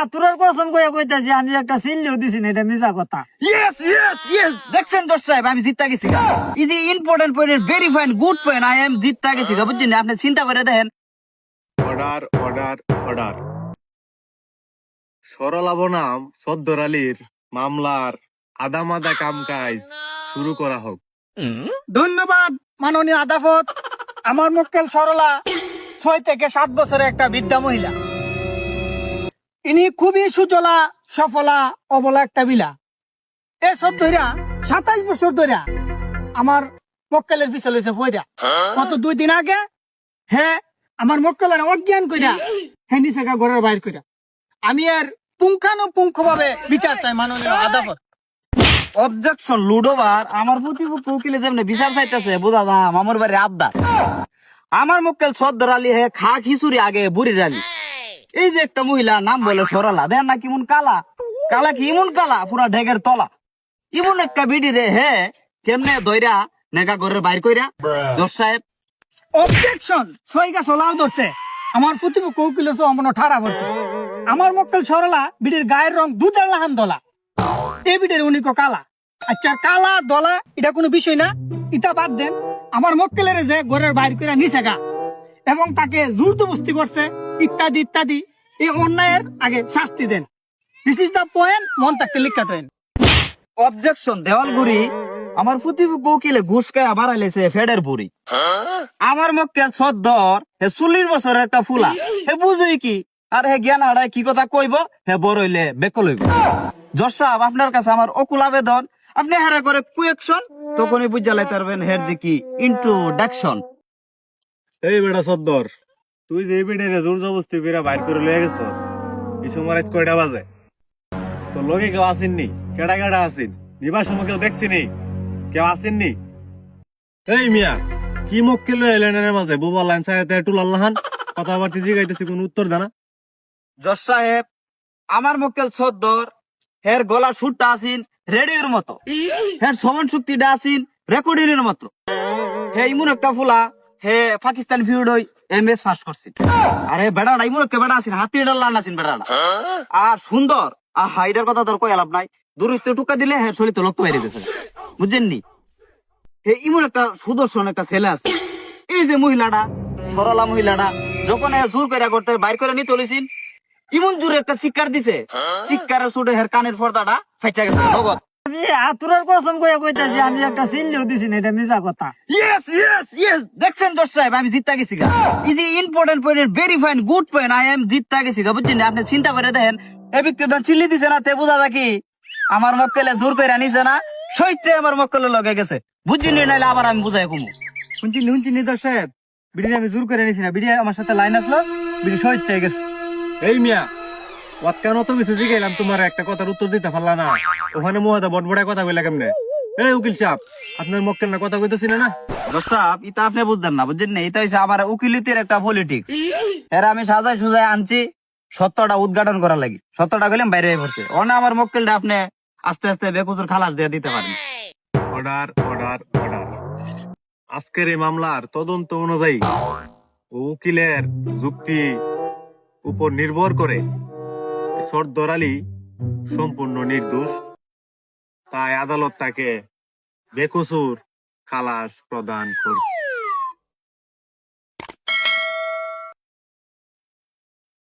আতুরের কসম কইয়া কইতাছি আমি একটা সিল্লিও দিছি না এটা মিছা কথা। ইয়েস ইয়েস ইয়েস দেখছেন দোষ সাহেব আমি জিততা গেছি। গা important point very fine good point I am জিততা গেছি বুঝছেন? আপনি চিন্তা করে দেখেন। অর্ডার অর্ডার অর্ডার সরলা বনাম সদ্দর আলীর মামলার আদামাদা কাম কাজ শুরু করা হোক। ধন্যবাদ মাননীয় আদাফত। আমার মক্কেল সরলা ছয় থেকে সাত বছরের একটা বৃদ্ধা মহিলা। ইনি খুবই সুজলা, সফলা, অবলা একটা বিলা এসব ধরিয়া সাতাইশ বছর ধরিয়া আমার মক্কেলের পিছনে লইছে ফইরা কত দুই দিন আগে হ্যাঁ আমার মক্কেলের অজ্ঞান কইরা হ্যাঁ নিচে ঘরের বাইর কইরা। আমি আর পুঙ্খানুপুঙ্খ ভাবে বিচার চাই মাননীয় আদালত। অবজেকশন লুডোবার, আমার প্রতিপক্ষ উকিলে যেমন বিচার চাইতেছে, বোঝা দাম, আমার বাড়ি আবদা আমার মক্কেল সদ্দর আলী হে, খা খিচুড়ি আগে, বুড়ির আলী। এই যে একটা মহিলা নাম বলে সরলা দেন না কিমন কালা? কালা কি ইমন কালা? পুরা ঢেকের তলা। ইমন একটা বিডি রে হে কেমনে দইরা নেগা ঘরের বাইর কইরা? দোষ সাহেব। অবজেকশন ছয়গা সোলাও ধরছে। আমার প্রতিপক্ষ উকিল অমন ঠাড়া বসে আমার মক্কেল সরলা বিটির গায়ের রং দুধের লাহান দলা। এ বিটির উনিক কালা। আচ্ছা কালা দলা এটা কোনো বিষয় না? ইটা বাদ দেন আমার মক্কেলের যে ঘরের বাইর করে নিছে গা। এবং তাকে জোর জোরদবস্তি করছে। ইত্যাদি ইত্যাদি। এই অন্যায়ের আগে শাস্তি দেন। দিস ইজ দ্য পয়েন্ট মন তাকে লিখা দেন। অবজেকশন দেওয়াল গুড়ি আমার প্রতিপক্ষ উকিলে ঘুষ খায় বাড়াইলেছে ফেডের বুড়ি। আমার মক্কেল সদ্দর হে চল্লিশ বছরের একটা ফুলা। হে বুঝই কি? আর হে জ্ঞান হারায় কি কথা কইব? হে বড় হইলে বেকল হইব। জজ সাহেব, আপনার কাছে আমার অকুল আবেদন। আপনি হারে করে কুয়েকশন, তখনই বুঝা লাইতে পারবেন হের যে কি ইন্ট্রোডাকশন এই বেটা সদ্দর তুই যে বেড়ে জোর জবস্তি করে বাইর করে লয়ে গেছ, এই সময় রাত কয়টা বাজে? তোর লগে কেউ আসেননি? কেডা কেডা আসেন? নিবার সময় কেউ দেখছিনি কেউ আসেননি এই মিয়া, কি মক্কেল লয়ে এলেন এর মাঝে? বুবা লাইন সাহেব টুল আল্লাহান কথাবার্তি জিগাইতেছি, কোন উত্তর দেনা জজ সাহেব, আমার মক্কেল সদ্দর, হের গলা সুরটা আসিন রেডিওর মতো। হের সমান শক্তিটা আসিন রেকর্ডিংয়ের মতো। হে ইমন একটা ফুলা, হে পাকিস্তান ভিউড হই। এম এস পাস করছি। আরে বেড়াটা ইমন একটা বেড়া আসিন হাতি ডাল্লা নাচিন বেড়াটা আর সুন্দর। আর হাইডার কথা তোর কই লাভ নাই। দূরত্ব টুকা দিলে হে শরীর তো লক্ষ্য বাইরে গেছে। বুঝছেন নি হে, ইমন একটা সুদর্শন একটা ছেলে আছে। এই যে মহিলাটা, সরলা মহিলাটা, যখন জোর করে করতে বাইর করে নিতে চলেছিন ইমন জোরে একটা শিক্ষার দিছে। শিক্ষারের সুটে হের কানের পর্দাটা ফাইটা গেছে। নগদ। আমি আতুরের কসম কইয়া কইতাছি আমি একটা সিল্লিও দিছি না এটা মিছা কথা। ইয়েস ইয়েস ইয়েস দেখছেন দোষ সাহেব আমি জিততা গেছি গা এই important point very fine good point I am জিততা গেছি গা বুঝছেন? আপনি চিন্তা করে দেখেন এ ব্যক্তি তো চিল্লি দিছে না তে বুঝা দেখি আমার মক্কেলে জোর করে নিছে না সইছে আমার মক্কেলে লগে গেছে। বুঝছিনি নাইলে আবার আমি বুঝাই কমু। শুনছি শুনছি নিদর সাহেব? বিড়ি আমি জোর করে নিছি না বিড়ি আমার সাথে লাইন আসলো বিড়ি সহিত চাই গেছে। এই মিয়া ওয়াত কেন তো কিছু জিগাইলাম? তোমার একটা কথার উত্তর দিতে পারলা না। ওখানে মুহাদা বটবড়ায় কথা কইলা কেমনে? এই উকিল সাহেব আপনার মক্কেল না কথা কইতেছি না দর্শক ইতা আপনি বুঝতেন না বুঝছেন না? এটা হচ্ছে আমার উকিলিতের একটা পলিটিক্স এর আমি সাজায় সুজায় আনছি সত্যটা উদ্ঘাটন করা লাগি। সত্যটা গেলাম বাইরে পড়ছে। অনে আমার মক্কেলটা আপনি আস্তে আস্তে বেকুচুর খালাস দিয়ে দিতে পারেন। অর্ডার অর্ডার অর্ডার আজকের এই মামলার তদন্ত অনুযায়ী উকিলের যুক্তি উপর নির্ভর করে সর্দর আলী সম্পূর্ণ নির্দোষ। তাই আদালত তাকে বেকসুর খালাস প্রদান করছে।